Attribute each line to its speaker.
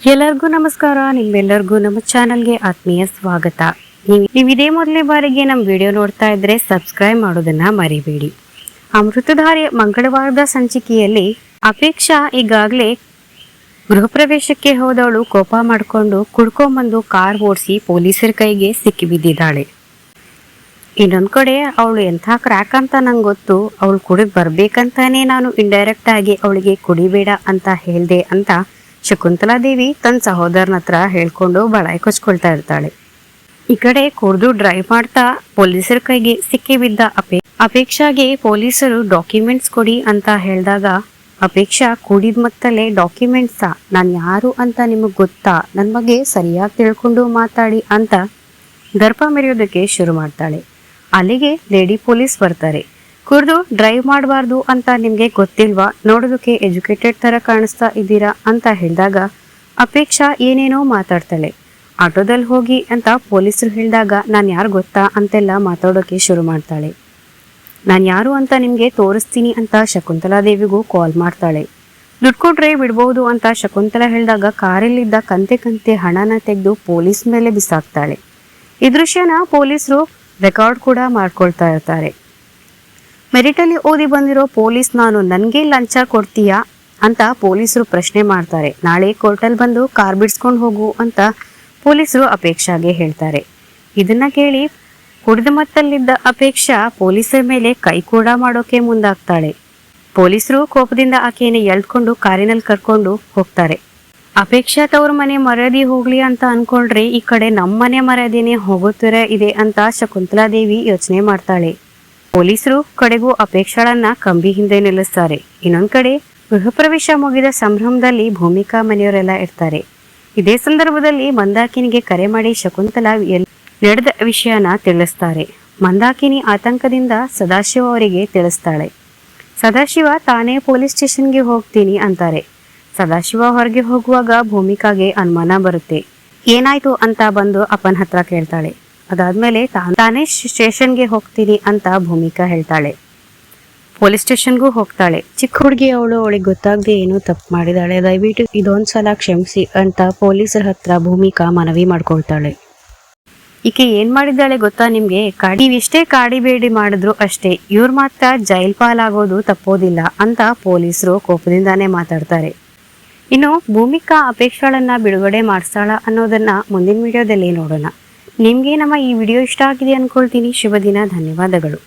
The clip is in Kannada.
Speaker 1: ಎಲ್ಲರಿಗೂ ನಮಸ್ಕಾರ, ನಿಮ್ಮೆಲ್ಲರಿಗೂ ನಮ್ಮ ಚಾನಲ್ಗೆ ಆತ್ಮೀಯ ಸ್ವಾಗತ. ನೀವು ನೀವು ಇದೇ ಮೊದಲನೇ ಬಾರಿಗೆ ನಮ್ಮ ವಿಡಿಯೋ ನೋಡ್ತಾ ಇದ್ರೆ ಸಬ್ಸ್ಕ್ರೈಬ್ ಮಾಡೋದನ್ನ ಮರಿಬೇಡಿ. ಅಮೃತಧಾರಿ ಮಂಗಳವಾರದ ಸಂಚಿಕೆಯಲ್ಲಿ ಅಪೇಕ್ಷಾ ಈಗಾಗಲೇ ಗೃಹ ಪ್ರವೇಶಕ್ಕೆ ಹೋದವಳು ಕೋಪ ಮಾಡಿಕೊಂಡು ಕುಡ್ಕೊಂಬಂದು ಕಾರ್ ಓಡಿಸಿ ಪೊಲೀಸರ ಕೈಗೆ ಸಿಕ್ಕಿಬಿದ್ದಿದ್ದಾಳೆ ಇನ್ನೊಂದು ಕಡೆ ಅವಳು ಎಂಥ ಕ್ರ್ಯಾಕ್ ಅಂತ ನಂಗೆ ಗೊತ್ತು, ಅವಳು ಕುಡಿದು ಬರ್ಬೇಕಂತಾನೆ ನಾನು ಇಂಡೈರೆಕ್ಟ್ ಆಗಿ ಅವಳಿಗೆ ಕುಡಿಬೇಡ ಅಂತ ಹೇಳ್ದೆ ಅಂತ ಶಕುಂತಲಾ ದೇವಿ ತನ್ನ ಸಹೋದರನ ಹತ್ರ ಹೇಳ್ಕೊಂಡು ಬಳಾಯಿ ಕೊಚ್ಕೊಳ್ತಾ ಇರ್ತಾಳೆ. ಈ ಕಡೆ ಕುಡಿದು ಡ್ರೈವ್ ಮಾಡ್ತಾ ಪೊಲೀಸರ ಕೈಗೆ ಸಿಕ್ಕಿ ಬಿದ್ದ ಅಪೇ, ಅಪೇಕ್ಷಾಗೆ ಪೊಲೀಸರು ಡಾಕ್ಯುಮೆಂಟ್ಸ್ ಕೊಡಿ ಅಂತ ಹೇಳಿದಾಗ, ಅಪೇಕ್ಷಾ ಕೂಡಿದ ಮತ್ತಲ್ಲೇ ಡಾಕ್ಯುಮೆಂಟ್ಸ ನಾನು ಯಾರು ಅಂತ ನಿಮಗೆ ಗೊತ್ತಾ? ನನ್ನ ಬಗ್ಗೆ ಸರಿಯಾಗಿ ತಿಳ್ಕೊಂಡು ಮಾತಾಡಿ ಅಂತ ದರ್ಪ ಮೆರೆಯೋದಕ್ಕೆ ಶುರು ಮಾಡ್ತಾಳೆ. ಅಲ್ಲಿಗೆ ಲೇಡಿ ಪೊಲೀಸ್ ಬರ್ತಾರೆ. ಕುಡ್ದು ಡ್ರೈವ್ ಮಾಡಬಾರ್ದು ಅಂತ ನಿಮಗೆ ಗೊತ್ತಿಲ್ವಾ? ನೋಡೋದಕ್ಕೆ ಎಜುಕೇಟೆಡ್ ಥರ ಕಾಣಿಸ್ತಾ ಇದ್ದೀರಾ ಅಂತ ಹೇಳಿದಾಗ ಅಪೇಕ್ಷಾ ಏನೇನೋ ಮಾತಾಡ್ತಾಳೆ. ಆಟೋದಲ್ಲಿ ಹೋಗಿ ಅಂತ ಪೊಲೀಸರು ಹೇಳಿದಾಗ ನಾನು ಯಾರು ಗೊತ್ತಾ ಅಂತೆಲ್ಲ ಮಾತಾಡೋಕೆ ಶುರು ಮಾಡ್ತಾಳೆ. ನಾನು ಯಾರು ಅಂತ ನಿಮಗೆ ತೋರಿಸ್ತೀನಿ ಅಂತ ಶಕುಂತಲಾ ದೇವಿಗೂ ಕಾಲ್ ಮಾಡ್ತಾಳೆ. ದುಡ್ಡು ಕೊಟ್ರೆ ಬಿಡ್ಬೋದು ಅಂತ ಶಕುಂತಲಾ ಹೇಳಿದಾಗ ಕಾರಲ್ಲಿದ್ದ ಕಂತೆ ಕಂತೆ ಹಣನ ತೆಗೆದು ಪೊಲೀಸ್ ಮೇಲೆ ಬಿಸಾಕ್ತಾಳೆ. ಈ ದೃಶ್ಯನ ಪೊಲೀಸರು ರೆಕಾರ್ಡ್ ಕೂಡ ಮಾಡ್ಕೊಳ್ತಾ ಇರ್ತಾರೆ. ಮೆರಿಟಲ್ಲಿ ಓದಿ ಬಂದಿರೋ ಪೊಲೀಸ್ ನಾನು ನನಗೆ ಲಂಚ ಕೊಡ್ತೀಯಾ ಅಂತ ಪೊಲೀಸರು ಪ್ರಶ್ನೆ ಮಾಡ್ತಾರೆ. ನಾಳೆ ಕೋರ್ಟಲ್ಲಿ ಬಂದು ಕಾರ್ ಬಿಡಿಸ್ಕೊಂಡು ಹೋಗು ಅಂತ ಪೊಲೀಸರು ಅಪೇಕ್ಷಾಗೆ ಹೇಳ್ತಾರೆ. ಇದನ್ನ ಕೇಳಿ ಕುಡಿದ ಮತ್ತಲ್ಲಿದ್ದ ಅಪೇಕ್ಷಾ ಪೊಲೀಸರ ಮೇಲೆ ಕೈ ಕೂಡ ಮಾಡೋಕೆ ಮುಂದಾಗ್ತಾಳೆ. ಪೊಲೀಸರು ಕೋಪದಿಂದ ಆಕೆಯನ್ನು ಎಳ್ಕೊಂಡು ಕಾರಿನಲ್ಲಿ ಕರ್ಕೊಂಡು ಹೋಗ್ತಾರೆ. ಅಪೇಕ್ಷಾ ತವ್ರ ಮನೆ ಮರ್ಯಾದೆ ಹೋಗ್ಲಿ ಅಂತ ಅನ್ಕೊಂಡ್ರೆ ಈ ಕಡೆ ನಮ್ಮ ಮನೆ ಮರ್ಯಾದೆನೆ ಹೋಗುತ್ತರ ಇದೆ ಅಂತ ಶಕುಂತಲಾ ದೇವಿ ಯೋಚನೆ ಮಾಡ್ತಾಳೆ. ಪೊಲೀಸರು ಕಡೆಗೂ ಅಪೇಕ್ಷೆಗಳನ್ನ ಕಂಬಿ ಹಿಂದೆ ನಿಲ್ಲಿಸ್ತಾರೆ. ಇನ್ನೊಂದ್ ಕಡೆ ಗೃಹ ಪ್ರವೇಶ ಮುಗಿದ ಸಂಭ್ರಮದಲ್ಲಿ ಭೂಮಿಕಾ ಮನೆಯವರೆಲ್ಲ ಇರ್ತಾರೆ. ಇದೇ ಸಂದರ್ಭದಲ್ಲಿ ಮಂದಾಕಿನಿಗೆ ಕರೆ ಮಾಡಿ ಶಕುಂತಲಾ ನಡೆದ ವಿಷಯನ ತಿಳಿಸ್ತಾರೆ. ಮಂದಾಕಿನಿ ಆತಂಕದಿಂದ ಸದಾಶಿವ ಅವರಿಗೆ ತಿಳಿಸ್ತಾಳೆ. ಸದಾಶಿವ, ತಾನೇ ಪೊಲೀಸ್ ಸ್ಟೇಷನ್ಗೆ ಹೋಗ್ತೀನಿ ಅಂತಾರೆ. ಸದಾಶಿವ ಹೊರಗೆ ಹೋಗುವಾಗ ಭೂಮಿಕಾಗೆ ಅನುಮಾನ ಬರುತ್ತೆ. ಏನಾಯ್ತು? ಅಂತ ಬಂದು ಅಪ್ಪನ ಹತ್ರ ಕೇಳ್ತಾಳೆ. ಅದಾದ್ಮೇಲೆ ತಾನ್- ತಾನೇ ಸ್ಟೇಷನ್ಗೆ ಹೋಗ್ತೀನಿ ಅಂತ ಭೂಮಿಕಾ ಹೇಳ್ತಾಳೆ. ಪೊಲೀಸ್ ಸ್ಟೇಷನ್ಗೂ ಹೋಗ್ತಾಳೆ. ಚಿಕ್ಕ ಹುಡುಗಿ ಅವಳು ಅವಳಿಗೆ ಗೊತ್ತಾಗದೆ ಏನೋ ತಪ್ಪು ಮಾಡಿದಾಳೆ. ದಯವಿಟ್ಟು ಇದೊಂದ್ಸಲ ಕ್ಷಮಿಸಿ ಅಂತ ಪೊಲೀಸರ ಹತ್ರ ಭೂಮಿಕಾ ಮನವಿ ಮಾಡ್ಕೊಳ್ತಾಳೆ. ಈಕೆ ಏನ್ ಮಾಡಿದ್ದಾಳೆ ಗೊತ್ತಾ ನಿಮ್ಗೆ? ಕಾಡಿ ಇಷ್ಟೇ ಎಷ್ಟೇ ಕಾಡಿ ಬೇಡಿ ಮಾಡಿದ್ರು ಅಷ್ಟೇ. ಇವ್ರು ಮಾತ್ರ ಜೈಲ್ ಪಾಲಾಗೋದು ತಪ್ಪೋದಿಲ್ಲ ಅಂತ ಪೊಲೀಸರು ಕೋಪದಿಂದಾನೇ ಮಾತಾಡ್ತಾರೆ. ಇನ್ನು ಭೂಮಿಕಾ ಅಪೇಕ್ಷೆಗಳನ್ನ ಬಿಡುಗಡೆ ಮಾಡಿಸ್ತಾಳ ಅನ್ನೋದನ್ನ ಮುಂದಿನ ವಿಡಿಯೋದಲ್ಲಿ ನೋಡೋಣ. ನಿಮ್ಗೆ ನಮ್ಮ ಈ ವಿಡಿಯೋ ಇಷ್ಟ ಆಗಿದೆ ಅಂದ್ಕೊಳ್ತೀನಿ ಶುಭ ದಿನ ಧನ್ಯವಾದಗಳು.